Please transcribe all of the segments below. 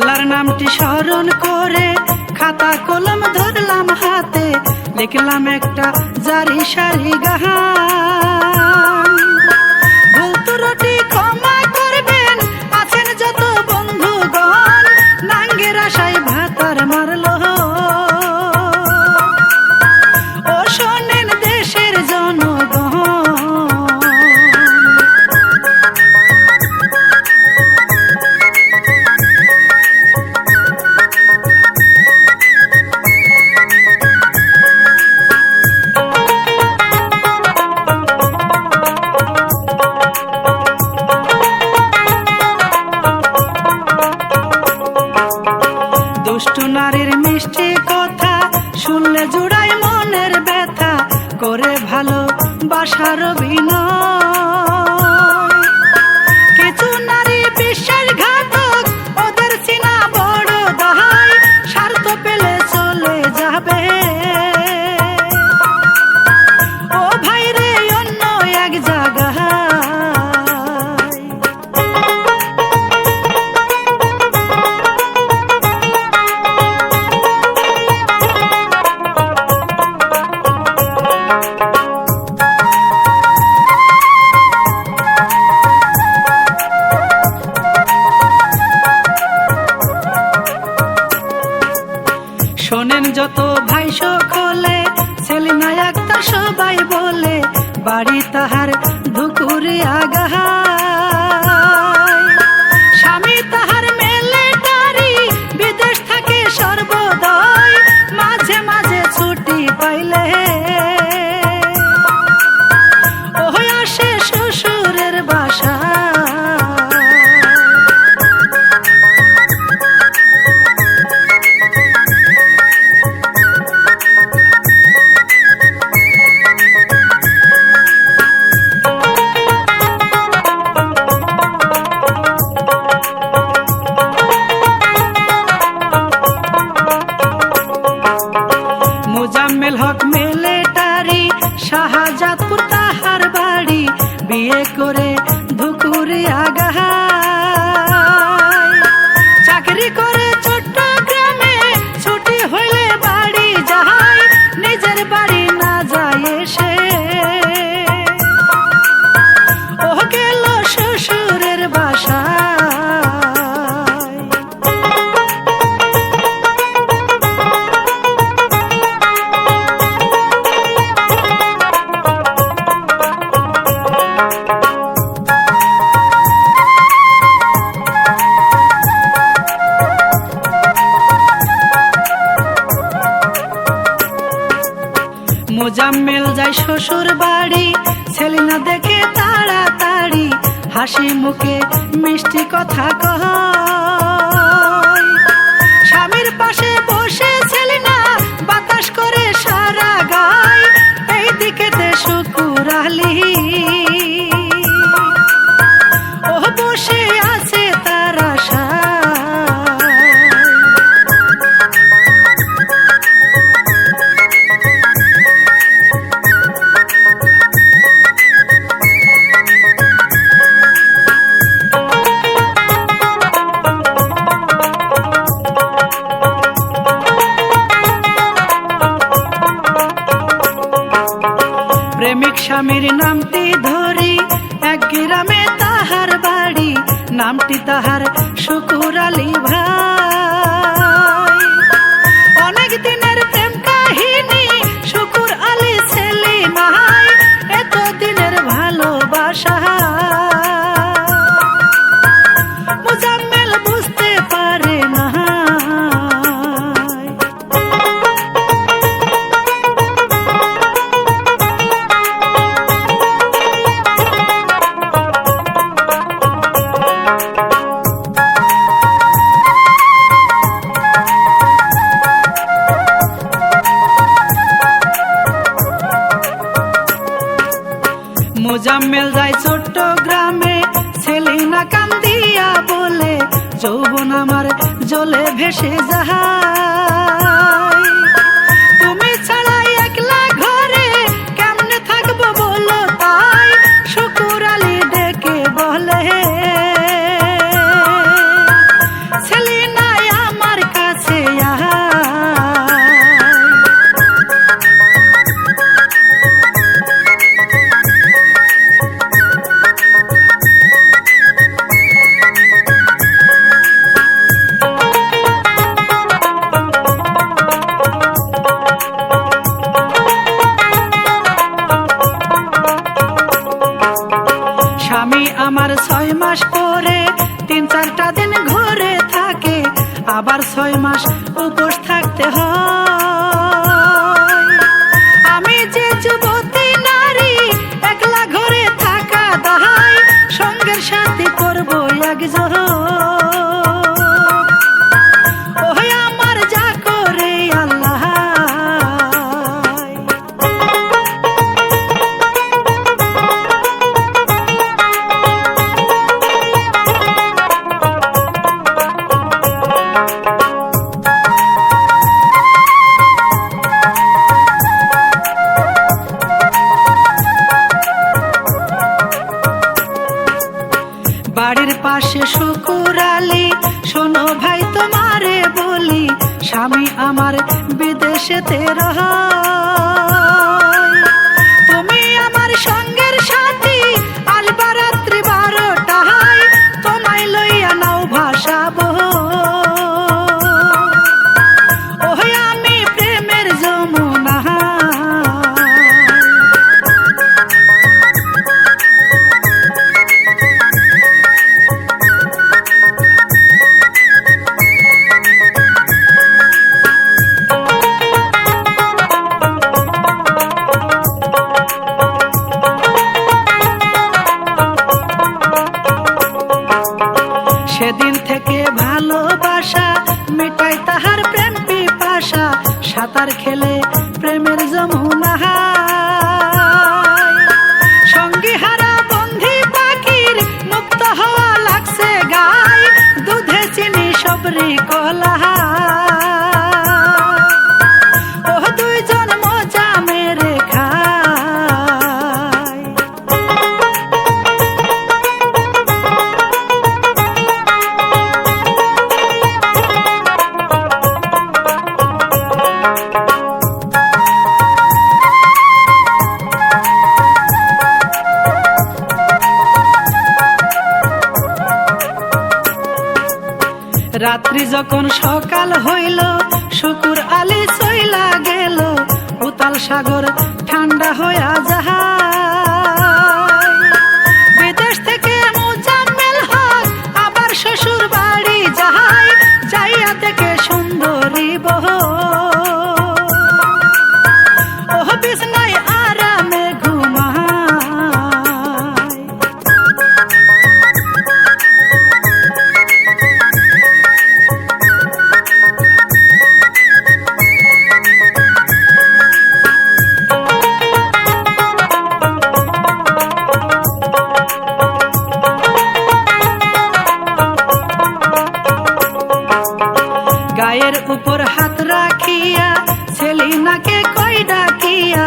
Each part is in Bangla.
নামটি স্মরণ করে খাতা কলম ধরলাম হাতে লিখলাম একটা জারি সারি গাহান। শোনেন যত ভাই সকলে ছেলে নায়ক তা সবাই বলে বাড়ি তাহার ধুকুরি আগাহায়। যায় শ্বশুর বাড়ি, ছেলে না দেখে তাড়াতাড়ি, হাসি মুখে মিষ্টি কথা কহ স্বামীর পাশে বসে ছেলে না বাতাস করে সারা গায়, এই দিকেতে শুকুর আলী স্বামীর নামটি ধরি এক গ্রামে তাহার বাড়ি নামটি তাহার কান্দিয়া বলে যৌবন আমার জলে ভেসে যায় মাস পরে তিন চারটা দিন ঘরে থাকে। আবার ছয় মাস উপোস থাকতে হয়। तेरा कोलाहा রাত্রি যখন সকাল হইল শুকুর আলি চইলা গেল উতাল সাগর ঠান্ডা হইয়া উপর হাত রাখিয়া ছেলি নাকে কই ডাকিয়া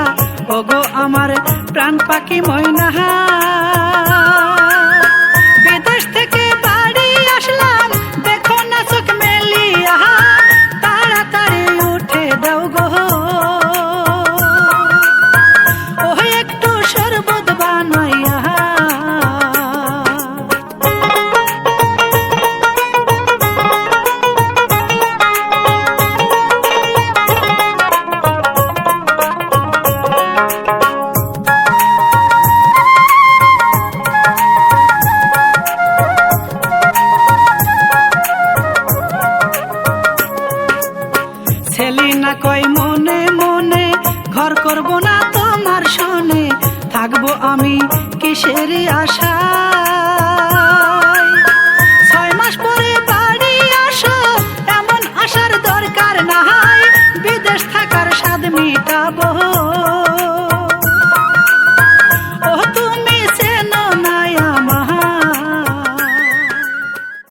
ওগো আমার প্রাণ পাখি ময়না আশা